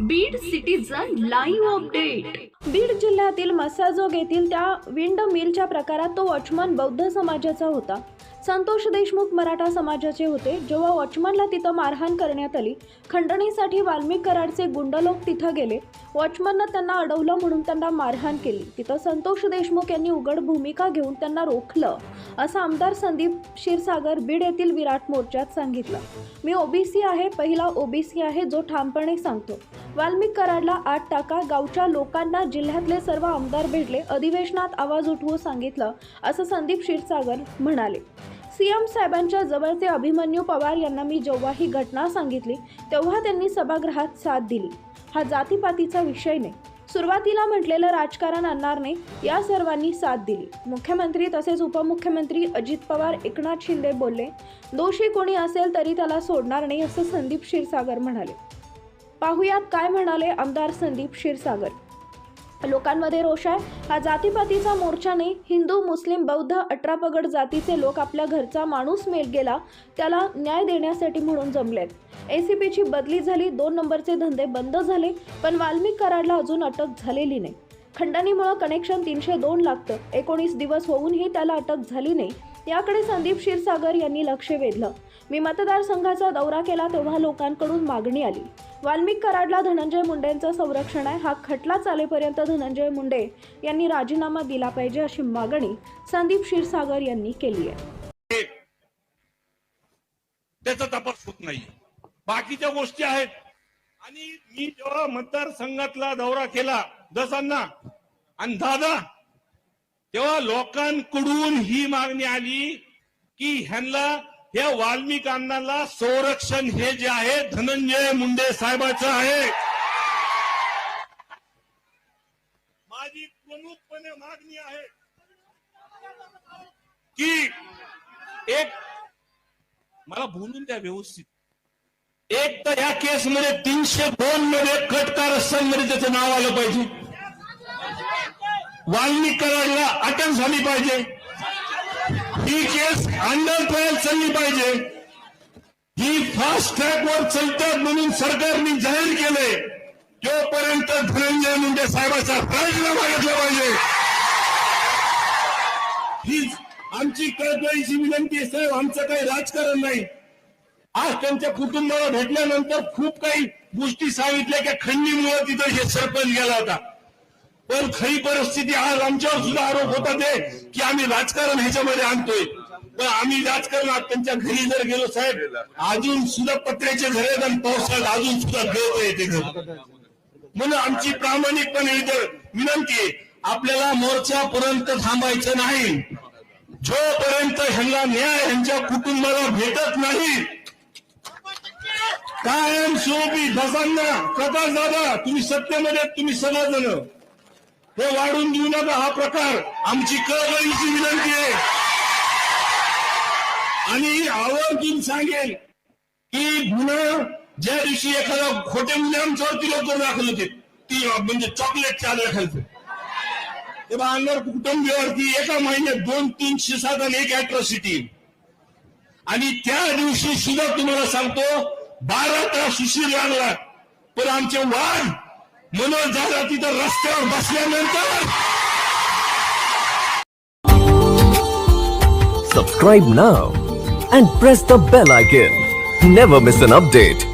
Beed citizen live update Beed जिल्ह्यातील मसाजोग येथील त्या विंड मिलच्या प्रकारात तो वॉचमन बौद्ध समाजाचा होता. संतोष देशमुख मराठा समाजाचे होते. जेव्हा वॉचमनला तिथं मारहाण करण्यात आली खंडणीसाठी वाल्मिक कराडचे गुंड लोक तिथं गेले. वॉचमननं त्यांना अडवलं म्हणून त्यांना मारहाण केली. तिथं संतोष देशमुख यांनी उघड भूमिका घेऊन त्यांना रोखलं असं आमदार संदीप क्षीरसागर बीड येथील विराट मोर्चात सांगितलं. मी ओबीसी आहे पहिला ओबीसी आहे जो ठामपणे सांगतो. वाल्मिक कराडला आठ टाका. गावच्या लोकांना जिल्ह्यातले सर्व आमदार भेटले. अधिवेशनात आवाज उठवू सांगितलं असं संदीप क्षीरसागर म्हणाले. सीएम साहेबांच्या जवळचे अभिमन्यू पवार यांना मी जेव्हा ही घटना सांगितली तेव्हा त्यांनी सभागृहात साथ दिली. हा जातीपातीचा विषय नाही. सुरुवातीला म्हटलेलं राजकारण आणणार नाही या सर्वांनी साथ दिली. मुख्यमंत्री तसेच उपमुख्यमंत्री अजित पवार एकनाथ शिंदे बोलले दोषी कोणी असेल तरी त्याला सोडणार नाही असं संदीप क्षीरसागर म्हणाले. पाहुयात काय म्हणाले आमदार संदीप क्षीरसागर. लोकांमध्ये रोष आहे. हा जातीपातीचा मोर्चा नाही. हिंदू मुस्लिम बौद्ध अठरा पगड जातीचे लोक आपल्या घरचा माणूस मेल गेला त्याला न्याय देण्यासाठी म्हणून जमलेत. एसीपीची बदली झाली दोन नंबरचे धंदे बंद झाले पण वाल्मिक कराडला अजून अटक झालेली नाही. खंडणीमुळं कनेक्शन तीनशे दोन लागतं. एकोणीस दिवस होऊनही त्याला अटक झाली नाही. याकडे संदीप क्षीरसागर यांनी लक्ष वेधलं. मी मतदारसंघाचा दौरा केला तेव्हा लोकांकडून मागणी आली. वाल्मिक कराडला धनंजय मुंडेंचं संरक्षण आहे. हा खटला चालेपर्यंत धनंजय मुंडे यांनी राजीनामा दिला पाहिजे अशी मागणी संदीप क्षीरसागर यांनी केली आहे. त्याचा तपास होत नाही. बाकीच्या गोष्टी आहेत. आणि मी जेव्हा मतदारसंघातला दौरा केला दसांना आणि दादा तेव्हा लोकांकडून ही मागणी आली की ह्यांना या वाल्मिक संरक्षण हे जे आहे धनंजय मुंडे साहेबाचं आहे. माझी प्रमुखपणे मागणी आहे की एक मला बोलून द्या व्यवस्थित. एक तर या केस मध्ये तीनशे दोन मध्ये कट कारस्थानमध्ये त्याचं नाव आलं पाहिजे. वाल्मिक कराडला अटक झाली पाहिजे. ही केस अंडर ट्रायल चालली पाहिजे. ही फास्ट ट्रॅक वर चालतात म्हणून सरकारने जाहीर केले तोपर्यंत धनंजय मुंडे साहेबाचा राजीनामा घेतला पाहिजे. हीच आमची कळकळीची विनंती आहे साहेब आमचं काही राजकारण नाही. आज त्यांच्या कुटुंबाला भेटल्यानंतर खूप काही गोष्टी सांगितल्या की खंडीमुळे तिथं हे सरपंच गेला होता. पण खरी परिस्थिती आज आमच्यावर सुद्धा आरोप होता ते की आम्ही राजकारण ह्याच्यामध्ये आणतोय. पण आम्ही राजकारणात त्यांच्या घरी जर गेलो साहेब अजून सुद्धा पत्र्याचे घर आहेत आणि पावसाळ्यात अजून सुद्धा गळत येते घर म्हणून आमची प्रामाणिकपणे इथं विनंती आहे आपल्याला मोर्चापर्यंत थांबायचं नाही. जोपर्यंत ह्यांना न्याय ह्यांच्या कुटुंबाला भेटत नाही कायम स्वरूपी दसांना प्रकाश दादा तुम्ही सत्तेमध्ये आहेत, तुम्ही सगळेजण. हे वाढून देऊ नका हा प्रकार आमची कळकळीची विनंती आहे. आणि आवर्जून सांगेल की गुन्हा ज्या दिवशी एखादा खोटे मुले लोक दाखल होते ती म्हणजे चॉकलेट चादर खालचं तेव्हा अंगार कुटुंबीवरती एका महिन्यात दोन तीनशे साधन आणि एक अॅट्रॉसिटी आणि त्या दिवशी सुद्धा तुम्हाला सांगतो बारा तास उशीर लागला पण आमचे वाद मनोज दादा तिथं रस्त्यावर बसल्यानंतर Subscribe now and press the bell icon. Never miss an update.